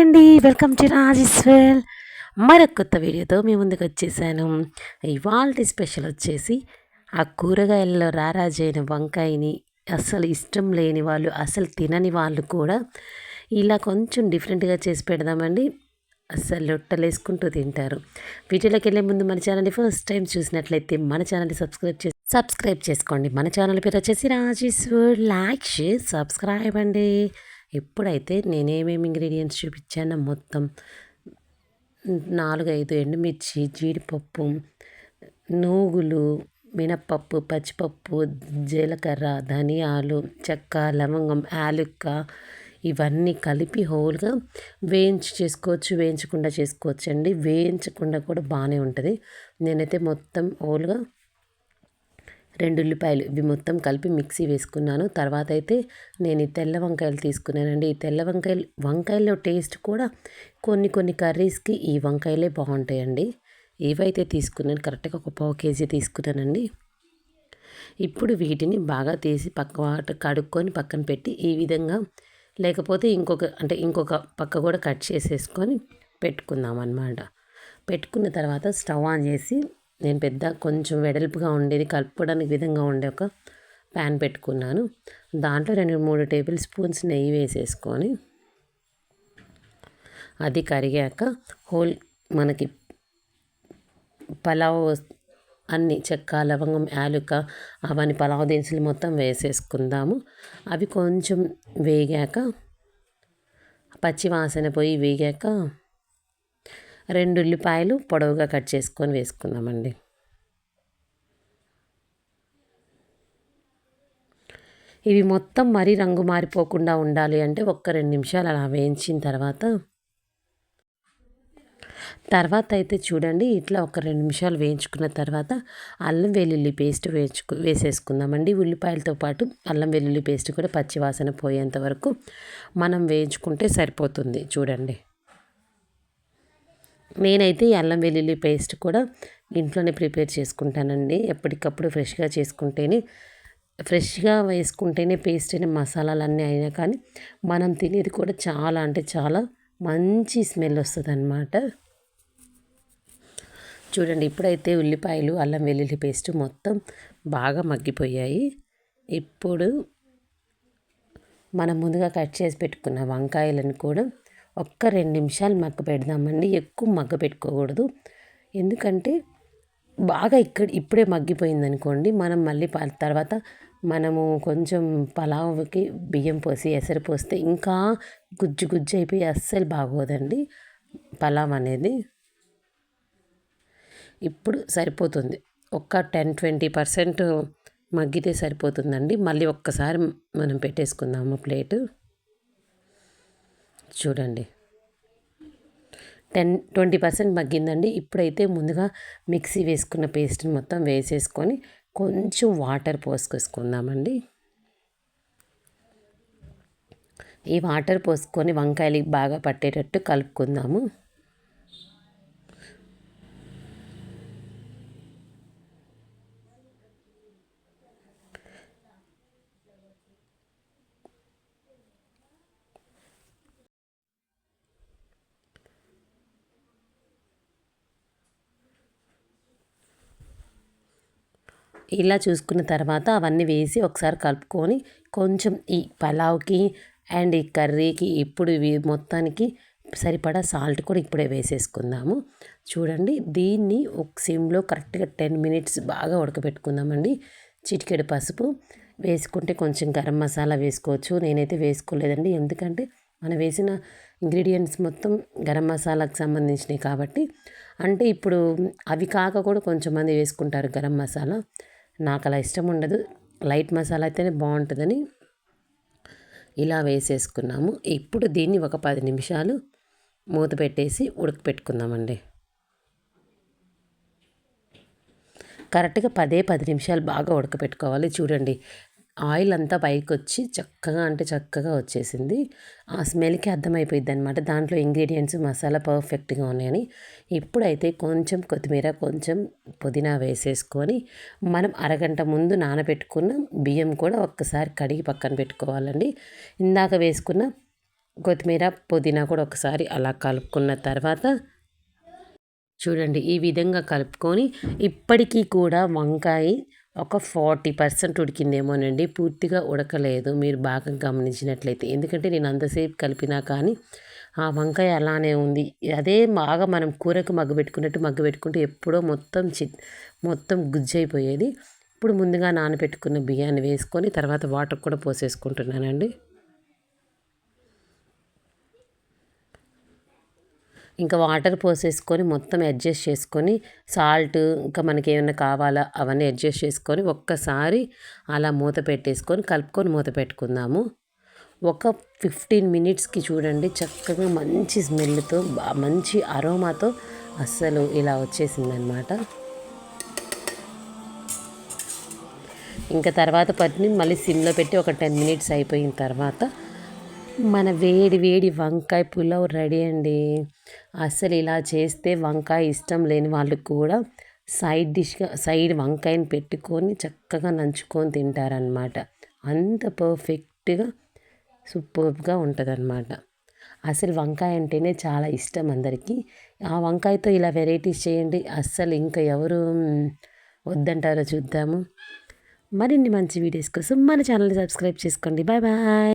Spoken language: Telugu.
అండి. వెల్కమ్ టు రాజేశ్వర్ మరొక కొత్త వీడియోతో మీ ముందుకు వచ్చేసాను. ఇవాళ స్పెషల్ వచ్చేసి ఆ కూరగాయల్లో రారాజైన వంకాయని అస్సలు ఇష్టం లేని వాళ్ళు అసలు తినని వాళ్ళు కూడా ఇలా కొంచెం డిఫరెంట్గా చేసి పెడదామండి. అస్సలు లొట్టలేసుకుంటూ తింటారు. వీడియోలోకి వెళ్ళే ముందు మన ఛానల్ని ఫస్ట్ టైం చూసినట్లయితే మన ఛానల్ని సబ్స్క్రైబ్ చేసి సబ్స్క్రైబ్ చేసుకోండి. మన ఛానల్ పేరు వచ్చేసి రాజేశ్వర్ లైక్ షేర్ సబ్స్క్రైబ్ అండి. ఇప్పుడైతే నేనేమేమి ఇంగ్రీడియంట్స్ చూపించానో మొత్తం నాలుగైదు ఎండుమిర్చి జీడిపప్పు నూగులు మినప్పప్పు పచ్చిపప్పు జీలకర్ర ధనియాలు చెక్క లవంగం యాలుక్క ఇవన్నీ కలిపి హోల్గా వేయించి చేసుకోవచ్చు వేయించకుండా చేసుకోవచ్చు అండి వేయించకుండా కూడా బాగానే ఉంటుంది. నేనైతే మొత్తం హోల్గా రెండు ఉల్లిపాయలు ఇవి మొత్తం కలిపి మిక్సీ వేసుకున్నాను. తర్వాత అయితే నేను ఈ తెల్ల వంకాయలు తీసుకున్నానండి. ఈ తెల్ల వంకాయలు వంకాయల్లో టేస్ట్ కూడా కొన్ని కొన్ని కర్రీస్కి ఈ వంకాయలే బాగుంటాయండి. ఏవైతే తీసుకున్నాను కరెక్ట్గా ఒక పావు కేజీ తీసుకున్నానండి. ఇప్పుడు వీటిని బాగా తీసి పక్క వాట కడుక్కొని పక్కన పెట్టి ఈ విధంగా లేకపోతే ఇంకొక అంటే ఇంకొక పక్క కూడా కట్ చేసేసుకొని పెట్టుకుందాం అన్నమాట పెట్టుకున్న తర్వాత స్టవ్ ఆన్ చేసి నేను పెద్ద కొంచెం వెడల్పుగా ఉండేది కలుపుకోవడానికి విధంగా ఉండే ఒక ప్యాన్ పెట్టుకున్నాను. దాంట్లో రెండు మూడు టేబుల్ స్పూన్స్ నెయ్యి వేసేసుకొని అది కరిగాక హోల్ మనకి పలావ్ అన్ని చెక్క లవంగం యాలుక అవన్నీ పలావ్ దినుసులు మొత్తం వేసేసుకుందాము. అవి కొంచెం వేగాక పచ్చి వాసన పోయి వేగాక రెండు ఉల్లిపాయలు పొడవుగా కట్ చేసుకొని వేసుకుందామండి. ఇవి మొత్తం మరీ రంగు మారిపోకుండా ఉండాలి అంటే ఒక్క రెండు నిమిషాలు అలా వేయించిన తర్వాత తర్వాత అయితే చూడండి ఇట్లా ఒక రెండు నిమిషాలు వేయించుకున్న తర్వాత అల్లం వెల్లుల్లి పేస్ట్ వేయించుకు వేసేసుకుందామండి. ఉల్లిపాయలతో పాటు అల్లం వెల్లుల్లి పేస్ట్ కూడా పచ్చివాసన పోయేంత వరకు మనం వేయించుకుంటే సరిపోతుంది. చూడండి. నేనైతే అల్లం వెల్లుల్లి పేస్ట్ కూడా ఇంట్లోనే ప్రిపేర్ చేసుకుంటానండి. ఎప్పటికప్పుడు ఫ్రెష్గా చేసుకుంటేనే ఫ్రెష్గా వేసుకుంటేనే పేస్ట్ అయిన మసాలాలన్నీ అయినా కానీ మనం తినేది కూడా చాలా అంటే చాలా మంచి స్మెల్ వస్తుంది అనమాట చూడండి ఇప్పుడైతే ఉల్లిపాయలు అల్లం వెల్లుల్లి పేస్ట్ మొత్తం బాగా మగ్గిపోయాయి. ఇప్పుడు మనం ముందుగా కట్ చేసి పెట్టుకున్న వంకాయలను కూడా ఒక్క రెండు నిమిషాలు మగ్గ పెడదామండి. ఎక్కువ మగ్గ పెట్టుకోకూడదు. ఎందుకంటే బాగా ఇక్కడ ఇప్పుడే మగ్గిపోయింది అనుకోండి మనం మళ్ళీ తర్వాత మనము కొంచెం పలావ్కి బియ్యం పోసి ఎసరు పోస్తే ఇంకా గుజ్జు గుజ్జు అయిపోయి అస్సలు బాగోదండి. పలావ్ అనేది ఇప్పుడు సరిపోతుంది. ఒక్క టెన్ ట్వంటీ పర్సెంట్ మగ్గితే సరిపోతుందండి. మళ్ళీ ఒక్కసారి మనం పెట్టేసుకుందాము ప్లేటు. చూడండి. టెన్ ట్వంటీ పర్సెంట్ మగ్గిందండి. ఇప్పుడైతే ముందుగా మిక్సీ వేసుకున్న పేస్ట్ని మొత్తం వేసేసుకొని కొంచెం వాటర్ పోసుకొసుకుందామండి. ఈ వాటర్ పోసుకొని వంకాయలకి బాగా పట్టేటట్టు కలుపుకుందాము. ఇలా చూసుకున్న తర్వాత అవన్నీ వేసి ఒకసారి కలుపుకొని కొంచెం ఈ పలావ్కి అండ్ ఈ కర్రీకి ఇప్పుడు ఇవి మొత్తానికి సరిపడా సాల్ట్ కూడా ఇప్పుడే వేసేసుకుందాము. చూడండి దీన్ని ఒక సిమ్లో కరెక్ట్గా టెన్ మినిట్స్ బాగా ఉడకబెట్టుకుందామండి. చిటికెడు పసుపు వేసుకుంటే కొంచెం గరం మసాలా వేసుకోవచ్చు. నేనైతే వేసుకోలేదండి ఎందుకంటే మనం వేసిన ఇంగ్రీడియంట్స్ మొత్తం గరం మసాలాకు సంబంధించినవి కాబట్టి. అంటే ఇప్పుడు అవి కాక కూడా కొంచెం మంది వేసుకుంటారు గరం మసాలా. నాకు అలా ఇష్టం ఉండదు. లైట్ మసాలా అయితేనే బాగుంటుందని ఇలా వేసేసుకున్నాము. ఇప్పుడు దీన్ని ఒక పది నిమిషాలు మూత పెట్టేసి ఉడకపెట్టుకుందామండి. కరెక్ట్గా పదే పది నిమిషాలు బాగా ఉడకపెట్టుకోవాలి. చూడండి ఆయిల్ అంతా పైకి వచ్చి చక్కగా అంటే చక్కగా వచ్చేసింది. ఆ స్మెల్కి అర్థమైపోయింది అనమాట దాంట్లో ఇంగ్రీడియంట్స్ మసాలా పర్ఫెక్ట్గా ఉన్నాయని. ఇప్పుడైతే కొంచెం కొత్తిమీర కొంచెం పుదీనా వేసేసుకొని మనం అరగంట ముందు నానబెట్టుకున్న బియ్యం కూడా ఒక్కసారి కడిగి పక్కన పెట్టుకోవాలండి. ఇందాక వేసుకున్న కొత్తిమీర పుదీనా కూడా ఒకసారి అలా కలుపుకున్న తర్వాత చూడండి ఈ విధంగా కలుపుకొని ఇప్పటికీ కూడా వంకాయ ఒక ఫార్టీ పర్సెంట్ ఉడికిందేమోనండి. పూర్తిగా ఉడకలేదు. మీరు బాగా గమనించినట్లయితే. ఎందుకంటే నేను అంతసేపు కలిపినా కానీ ఆ వంకాయ అలానే ఉంది. అదే బాగా మనం కూరకు మగ్గు పెట్టుకున్నట్టు మగ్గు పెట్టుకుంటే ఎప్పుడో మొత్తం చి మొత్తం గుజ్జైపోయేది. ఇప్పుడు ముందుగా నానబెట్టుకున్న బియ్యాన్ని వేసుకొని తర్వాత వాటర్ కూడా పోసేసుకుంటున్నానండి. ఇంకా వాటర్ పోసేసుకొని మొత్తం అడ్జస్ట్ చేసుకొని సాల్ట్ ఇంకా మనకి ఏమైనా కావాలా అవన్నీ అడ్జస్ట్ చేసుకొని ఒక్కసారి అలా మూత పెట్టేసుకొని కలుపుకొని మూత పెట్టుకుందాము. ఒక ఫిఫ్టీన్ మినిట్స్కి చూడండి చక్కగా మంచి స్మెల్తో మంచి అరోమాతో అస్సలు ఇలా వచ్చేసిందనమాట. ఇంకా తర్వాత పట్టిని మళ్ళీ సిమ్లో పెట్టి ఒక టెన్ మినిట్స్ అయిపోయిన తర్వాత మన వేడి వేడి వంకాయ పులావ్ రెడీ అండి. అసలు ఇలా చేస్తే వంకాయ ఇష్టం లేని వాళ్ళు కూడా సైడ్ డిష్గా సైడ్ వంకాయని పెట్టుకొని చక్కగా నంచుకొని తింటారనమాట అంత పర్ఫెక్ట్గా సూపర్గా ఉంటుంది అనమాట అసలు వంకాయ అంటేనే చాలా ఇష్టం అందరికీ. ఆ వంకాయతో ఇలా వెరైటీస్ చేయండి. అస్సలు ఇంకా ఎవరు వద్దంటారో చూద్దాము. మరిన్ని మంచి వీడియోస్ కోసం మన ఛానల్ని సబ్స్క్రైబ్ చేసుకోండి. Bye bye.